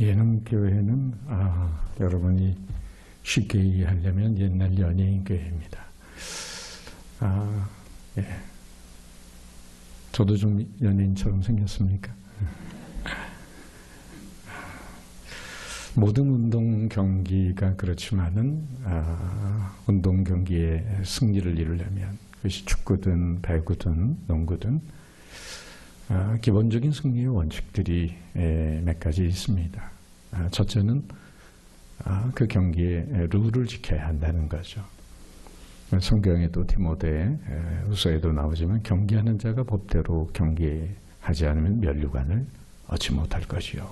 예능교회는 아, 여러분이 쉽게 이해하려면 옛날 연예인 교회입니다. 아, 예. 저도 좀 연예인처럼 생겼습니까? 모든 운동 경기가 그렇지만은 아, 운동 경기의 승리를 이루려면 그것이 축구든 배구든 농구든 아, 기본적인 승리의 원칙들이 에, 몇 가지 있습니다. 아, 첫째는 아, 그 경기의 룰을 지켜야 한다는 거죠. 성경에도 디모데 우서에도 나오지만 경기하는 자가 법대로 경기하지 않으면 면류관을 얻지 못할 것이요.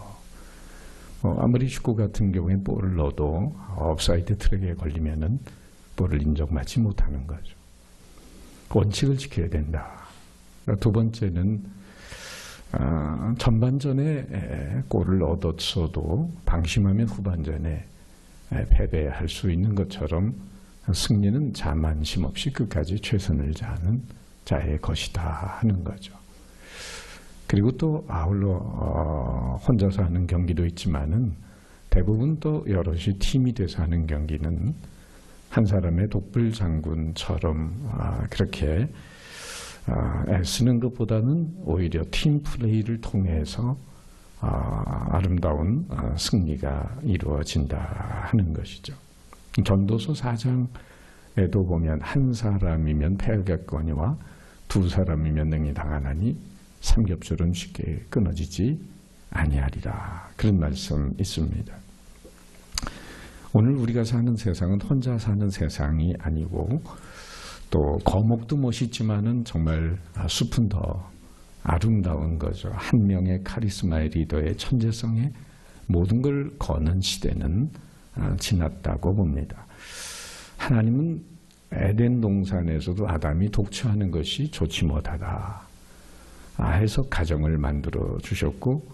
어, 아무리 축구 같은 경우에 볼을 넣어도 업사이드 트랙에 걸리면은 볼을 인정받지 못하는 거죠. 원칙을 지켜야 된다. 두 번째는 아, 전반전에 골을 얻었어도 방심하면 후반전에 패배할 수 있는 것처럼 승리는 자만심 없이 끝까지 최선을 다하는 자의 것이다 하는 거죠. 그리고 또 아울러 어, 혼자서 하는 경기도 있지만은 대부분 또 여럿이 팀이 돼서 하는 경기는 한 사람의 독불 장군처럼 아, 그렇게 아, 애쓰는 것보다는 오히려 팀 플레이를 통해서 아, 아름다운 승리가 이루어진다 하는 것이죠. 전도서 4장에도 보면 한 사람이면 패하겠거니와 두 사람이면 능히 당하나니 삼겹줄은 쉽게 끊어지지 아니하리라 그런 말씀 있습니다. 오늘 우리가 사는 세상은 혼자 사는 세상이 아니고 또 거목도 멋있지만은 정말 숲은 더 아름다운 거죠. 한 명의 카리스마의 리더의 천재성에 모든 걸 거는 시대는 아, 지났다고 봅니다. 하나님은 에덴 동산에서도 아담이 독처하는 것이 좋지 못하다 아, 해서 가정을 만들어 주셨고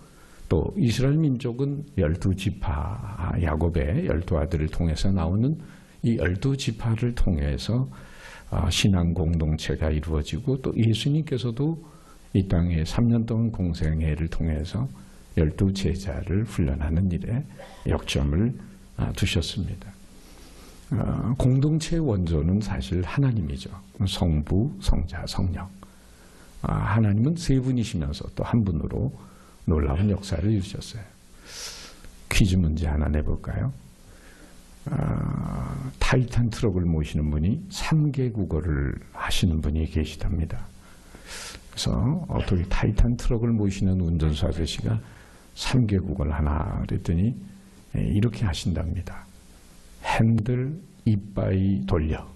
또 이스라엘 민족은 열두 지파 아, 야곱의 열두 아들을 통해서 나오는 이 열두 지파를 통해서 신앙 공동체가 이루어지고 또 예수님께서도 이 땅에 3년 동안 공생애를 통해서 열두 제자를 훈련하는 일에 역점을 아, 두셨습니다. 어, 공동체의 원조는 사실 하나님이죠. 성부, 성자, 성령. 아, 하나님은 세 분이시면서 또 한 분으로 놀라운 역사를 이루셨어요. 퀴즈 문제 하나 내볼까요? 아, 타이탄 트럭을 모시는 분이 3개 국어를 하시는 분이 계시답니다. 그래서 어떻게 타이탄 트럭을 모시는 운전수 아저씨가 3개 국어를 하나 그랬더니 예, 이렇게 하신답니다. 핸들 이빠이 돌려.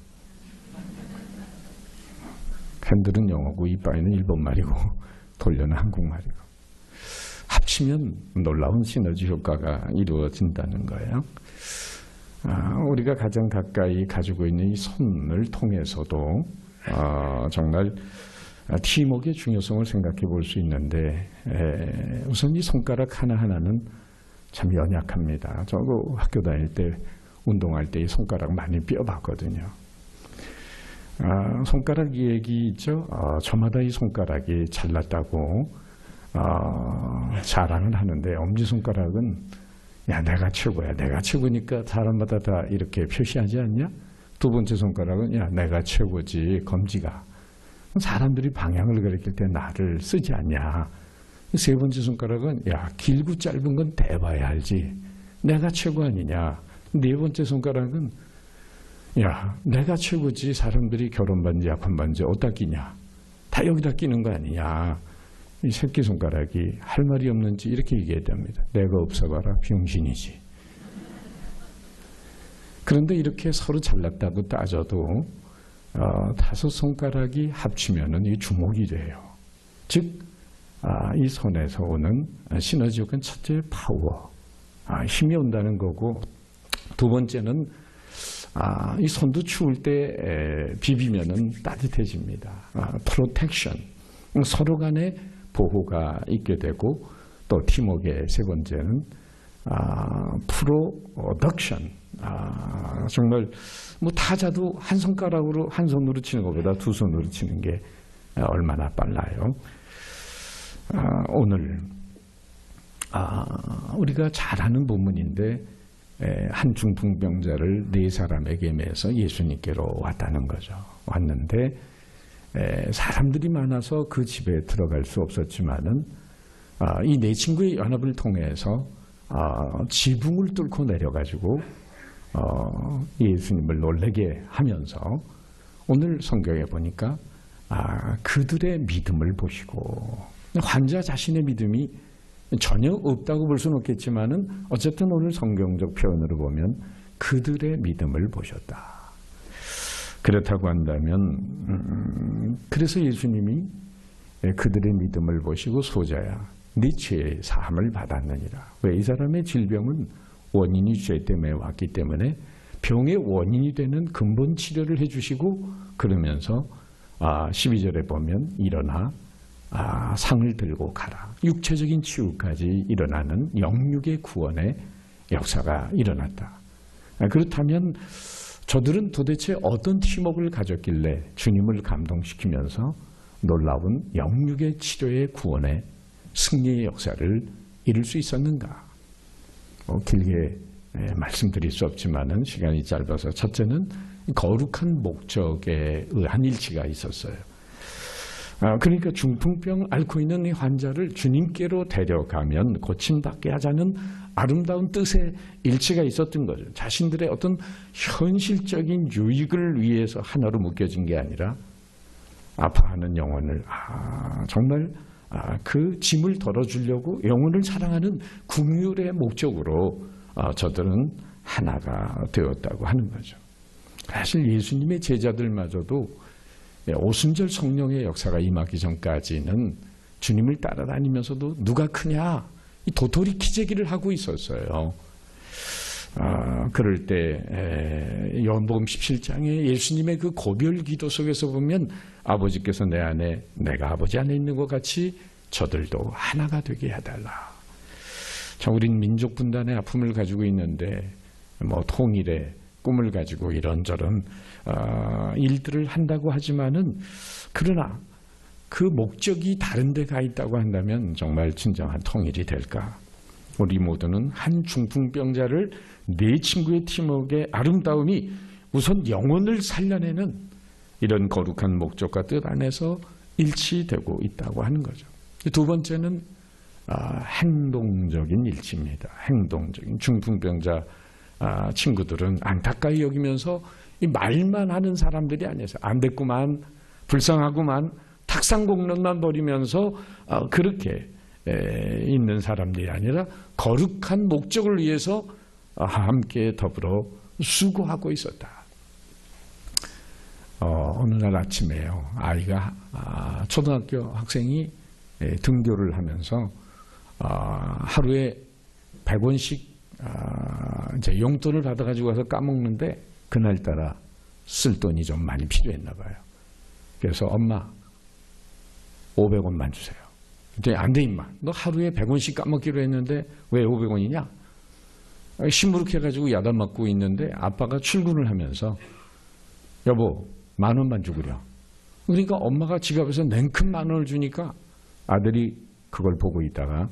핸들은 영어고 이빠이는 일본말이고 돌려는 한국말이고 합치면 놀라운 시너지 효과가 이루어진다는 거예요. 아, 우리가 가장 가까이 가지고 있는 이 손을 통해서도 어, 정말 팀워크의 중요성을 생각해 볼 수 있는데 에, 우선 이 손가락 하나하나는 참 연약합니다. 저도 학교 다닐 때 운동할 때 이 손가락 많이 뼈봤거든요. 아, 손가락 얘기 있죠. 아, 저마다 이 손가락이 잘났다고 아, 자랑을 하는데 엄지손가락은 야 내가 최고야 내가 최고니까 사람마다 다 이렇게 표시하지 않냐? 두 번째 손가락은 야 내가 최고지 검지가 사람들이 방향을 가리킬 때 나를 쓰지 않냐? 세 번째 손가락은 야 길고 짧은 건 대봐야 알지. 내가 최고 아니냐. 네 번째 손가락은 야 내가 최고지 사람들이 결혼 반지 약혼 반지 어디다 끼냐. 다 여기다 끼는 거 아니냐. 이 새끼 손가락이 할 말이 없는지 이렇게 얘기해야 됩니다. 내가 없어봐라 병신이지. 그런데 이렇게 서로 잘났다고 따져도 어, 다섯 손가락이 합치면은 이 주먹이 돼요. 즉 아, 이 손에서 오는 시너지 효과는 첫째 파워, 아, 힘이 온다는 거고 두 번째는 아, 이 손도 추울 때 에, 비비면은 따뜻해집니다. 아, 프로텍션, 서로 간에 보호가 있게 되고 또 팀워크의 세 번째는 아, 프로덕션, 아, 정말 뭐 타자도 한 손가락으로 한 손으로 치는 것보다 두 손으로 치는 게 얼마나 빨라요. 아, 오늘 아, 우리가 잘 아는 부문인데 에, 한 중풍병자를 네 사람에게 매서 예수님께로 왔다는 거죠. 왔는데 에, 사람들이 많아서 그 집에 들어갈 수 없었지만은 아, 이 네 친구의 연합을 통해서 아, 지붕을 뚫고 내려가지고 어, 예수님을 놀래게 하면서 오늘 성경에 보니까 아, 그들의 믿음을 보시고 환자 자신의 믿음이 전혀 없다고 볼 수는 없겠지만은 어쨌든 오늘 성경적 표현으로 보면 그들의 믿음을 보셨다. 그렇다고 한다면 음, 그래서 예수님이 그들의 믿음을 보시고 소자야 네 죄의 사함을 받았느니라. 왜 이 사람의 질병은 원인이 죄 때문에 왔기 때문에 병의 원인이 되는 근본 치료를 해주시고 그러면서 아, 12절에 보면 일어나 아, 상을 들고 가라. 육체적인 치유까지 일어나는 영육의 구원의 역사가 일어났다. 아, 그렇다면 저들은 도대체 어떤 팀웍을 가졌길래 주님을 감동시키면서 놀라운 영육의 치료의 구원의 승리의 역사를 이룰 수 있었는가? 뭐 길게 예, 말씀드릴 수 없지만은 시간이 짧아서 첫째는 거룩한 목적에 의한 일치가 있었어요. 아, 그러니까 중풍병 앓고 있는 이 환자를 주님께로 데려가면 고침받게 하자는 아름다운 뜻의 일치가 있었던 거죠. 자신들의 어떤 현실적인 유익을 위해서 하나로 묶여진 게 아니라 아파하는 영혼을 아, 정말 아, 그 짐을 덜어주려고 영혼을 사랑하는 국률의 목적으로 어, 저들은 하나가 되었다고 하는 거죠. 사실 예수님의 제자들마저도 예, 오순절 성령의 역사가 임하기 전까지는 주님을 따라다니면서도 누가 크냐 이 도토리 키재기를 하고 있었어요. 아, 그럴 때 연복음 17장에 예수님의 그 고별 기도 속에서 보면 아버지께서 내 안에 내가 아버지 안에 있는 것 같이 저들도 하나가 되게 해달라. 자, 우린 민족 분단의 아픔을 가지고 있는데 뭐 통일의 꿈을 가지고 이런저런 어, 일들을 한다고 하지만은 그러나 그 목적이 다른 데 가 있다고 한다면 정말 진정한 통일이 될까? 우리 모두는 한 중풍병자를 네 친구의 팀워크의 아름다움이 우선 영혼을 살려내는 이런 거룩한 목적과 뜻 안에서 일치되고 있다고 하는 거죠. 두 번째는 아, 행동적인 일치입니다. 행동적인 중풍병자 아, 친구들은 안타까이 여기면서 이 말만 하는 사람들이 아니었어요. 안 됐구만, 불쌍하구만, 탁상공론만 벌이면서 어, 그렇게 에, 있는 사람들이 아니라 거룩한 목적을 위해서 어, 함께 더불어 수고하고 있었다. 어, 어느 날 아침에요. 아이가 아, 초등학교 학생이 에, 등교를 하면서 아, 하루에 100원씩 아, 이제 용돈을 받아가지고 와서 까먹는데 그날따라 쓸 돈이 좀 많이 필요했나 봐요. 그래서 엄마 500원만 주세요. 안돼 임마. 너 하루에 100원씩 까먹기로 했는데 왜 500원이냐? 시무룩해가지고 야단 맞고 있는데 아빠가 출근을 하면서 여보 만 원만 주구려. 그러니까 엄마가 지갑에서 냉큼 만 원을 주니까 아들이 그걸 보고 있다가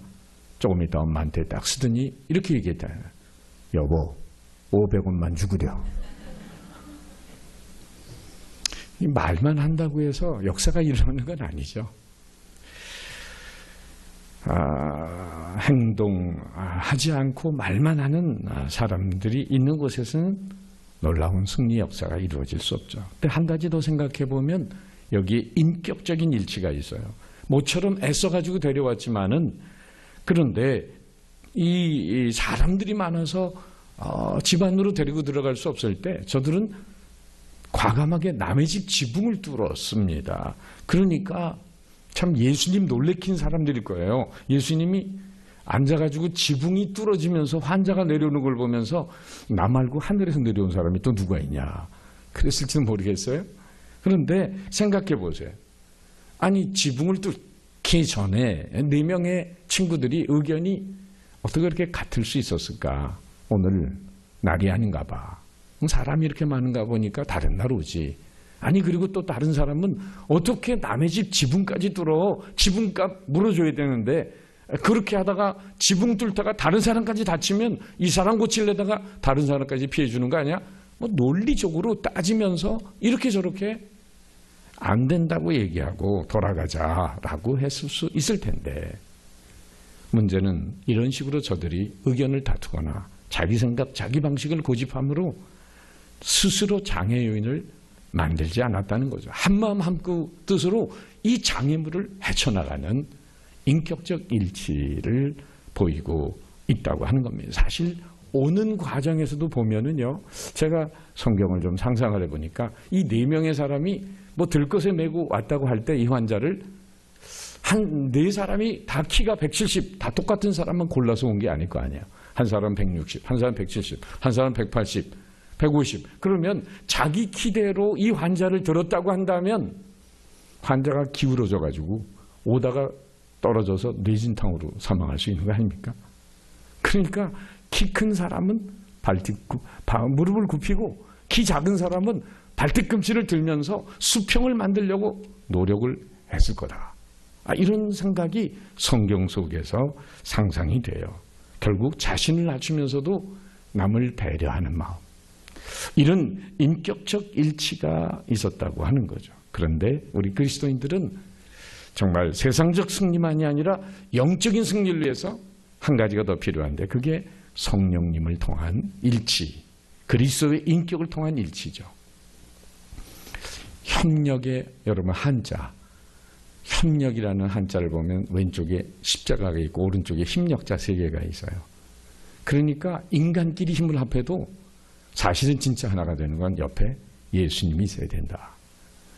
조금 있다 엄마한테 딱 쓰더니 이렇게 얘기했다. 여보 500원만 주구려. 말만 한다고 해서 역사가 일어나는 건 아니죠. 아, 행동하지 않고 말만 하는 사람들이 있는 곳에서는 놀라운 승리 역사가 이루어질 수 없죠. 근데 한 가지 더 생각해 보면 여기에 인격적인 일치가 있어요. 모처럼 애써가지고 데려왔지만은 그런데 이 사람들이 많아서 어, 집안으로 데리고 들어갈 수 없을 때 저들은 과감하게 남의 집 지붕을 뚫었습니다. 그러니까 참 예수님 놀래킨 사람들일 거예요. 예수님이 앉아가지고 지붕이 뚫어지면서 환자가 내려오는 걸 보면서 나 말고 하늘에서 내려온 사람이 또 누가 있냐. 그랬을지는 모르겠어요. 그런데 생각해 보세요. 아니 지붕을 뚫 기 전에 네 명의 친구들이 의견이 어떻게 그렇게 같을 수 있었을까? 오늘 날이 아닌가 봐. 사람이 이렇게 많은가 보니까 다른 날 오지. 아니 그리고 또 다른 사람은 어떻게 남의 집 지붕까지 뚫어 지붕값 물어줘야 되는데 그렇게 하다가 지붕 뚫다가 다른 사람까지 다치면 이 사람 고치려다가 다른 사람까지 피해 주는 거 아니야? 뭐 논리적으로 따지면서 이렇게 저렇게 안 된다고 얘기하고 돌아가자라고 했을 수 있을 텐데 문제는 이런 식으로 저들이 의견을 다투거나 자기 생각, 자기 방식을 고집함으로 스스로 장애 요인을 만들지 않았다는 거죠. 한마음 한그 뜻으로 이 장애물을 헤쳐나가는 인격적 일치를 보이고 있다고 하는 겁니다. 사실 오는 과정에서도 보면은요, 제가 성경을 좀 상상을 해보니까 이 네 명의 사람이 뭐 들것에 메고 왔다고 할 때 이 환자를 한 네 사람이 다 키가 170, 다 똑같은 사람만 골라서 온 게 아닐 거 아니에요. 한 사람 160, 한 사람 170, 한 사람 180, 150. 그러면 자기 키대로 이 환자를 들었다고 한다면 환자가 기울어져 가지고 오다가 떨어져서 뇌진탕으로 사망할 수 있는 거 아닙니까? 그러니까 키 큰 사람은 발뒤 무릎을 굽히고 키 작은 사람은 발뒤꿈치를 들면서 수평을 만들려고 노력을 했을 거다. 아, 이런 생각이 성경 속에서 상상이 돼요. 결국 자신을 낮추면서도 남을 배려하는 마음. 이런 인격적 일치가 있었다고 하는 거죠. 그런데 우리 그리스도인들은 정말 세상적 승리만이 아니라 영적인 승리를 위해서 한 가지가 더 필요한데 그게 성령님을 통한 일치, 그리스도의 인격을 통한 일치죠. 협력의 여러분 한자, 협력이라는 한자를 보면 왼쪽에 십자가가 있고 오른쪽에 힘력자 세 개가 있어요. 그러니까 인간끼리 힘을 합해도 사실은 진짜 하나가 되는 건 옆에 예수님이 있어야 된다.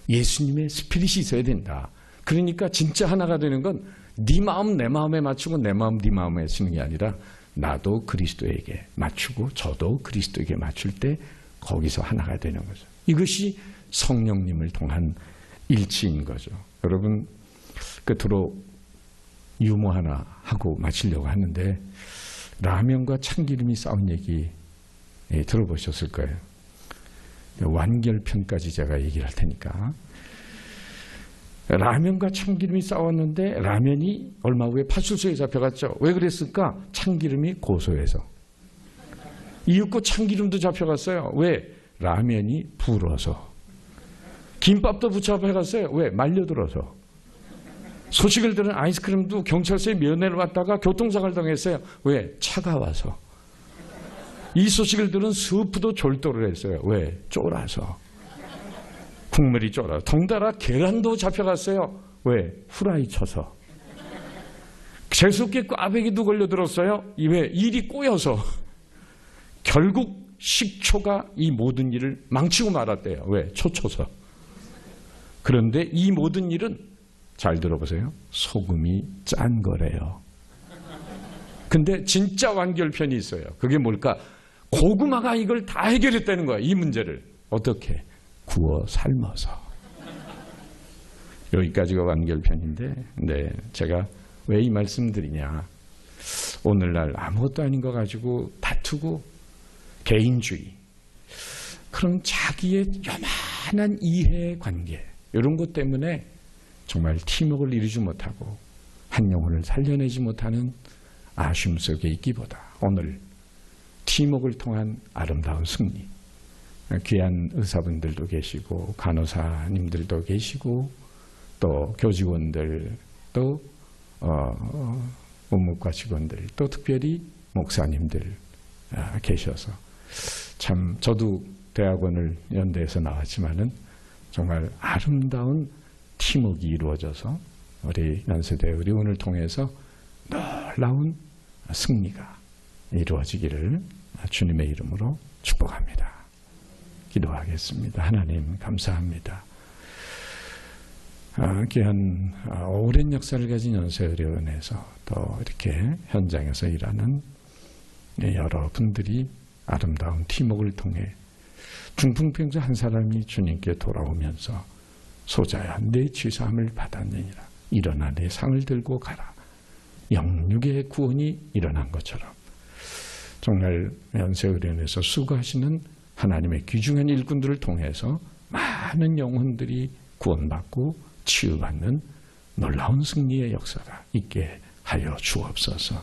예수님의 스피릿이 있어야 된다. 그러니까 진짜 하나가 되는 건 네 마음 내 마음에 맞추고 내 마음 네 마음에 쓰는 게 아니라 나도 그리스도에게 맞추고 저도 그리스도에게 맞출 때 거기서 하나가 되는 거죠. 이것이 성령님을 통한 일치인 거죠. 여러분 끝으로 유머 하나 하고 마치려고 하는데 라면과 참기름이 싸운 얘기 예, 들어보셨을 거예요. 완결편까지 제가 얘기를 할 테니까 라면과 참기름이 싸웠는데 라면이 얼마 후에 파출소에 잡혀갔죠. 왜 그랬을까? 참기름이 고소해서. 이윽고 참기름도 잡혀갔어요. 왜? 라면이 불어서. 김밥도 붙잡혀갔어요. 왜? 말려들어서. 소식을 들은 아이스크림도 경찰서에 면회를 왔다가 교통사고를 당했어요. 왜? 차가워서. 이 소식을 들은 스프도 졸도를 했어요. 왜? 쫄아서. 국물이 쫄아. 덩달아 계란도 잡혀갔어요. 왜? 후라이 쳐서. 재수없게 꽈배기도 걸려들었어요. 왜? 일이 꼬여서. 결국 식초가 이 모든 일을 망치고 말았대요. 왜? 초초서. 그런데 이 모든 일은 잘 들어보세요. 소금이 짠 거래요. 근데 진짜 완결편이 있어요. 그게 뭘까? 고구마가 이걸 다 해결했다는 거야. 이 문제를. 어떻게? 구워 삶아서. 여기까지가 완결편인데, 네, 제가 왜 이 말씀 드리냐. 오늘날 아무것도 아닌 거 가지고 다투고 개인주의. 그런 자기의 요만한 이해 관계. 이런 것 때문에 정말 팀웍을 이루지 못하고 한 영혼을 살려내지 못하는 아쉬움 속에 있기보다 오늘 팀웍을 통한 아름다운 승리, 귀한 의사분들도 계시고 간호사님들도 계시고 또 교직원들 또 어, 문무과 직원들 또 특별히 목사님들 아, 계셔서 참 저도 대학원을 연대에서 나왔지만은 정말 아름다운 팀웍이 이루어져서 우리 연세대 의료원을 통해서 놀라운 승리가 이루어지기를 주님의 이름으로 축복합니다. 기도하겠습니다. 하나님 감사합니다. 아, 귀한 아, 오랜 역사를 가진 연세의료원에서 또 이렇게 현장에서 일하는 여러분들이 아름다운 팀웍을 통해 중풍병자 한 사람이 주님께 돌아오면서 소자야 내 취사함을 받았느니라 일어나 내 상을 들고 가라 영육의 구원이 일어난 것처럼 정말 연세의료원에서 수고하시는 하나님의 귀중한 일꾼들을 통해서 많은 영혼들이 구원받고 치유받는 놀라운 승리의 역사가 있게 하여 주옵소서.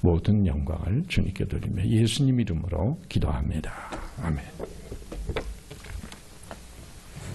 모든 영광을 주님께 드리며 예수님 이름으로 기도합니다. 아멘.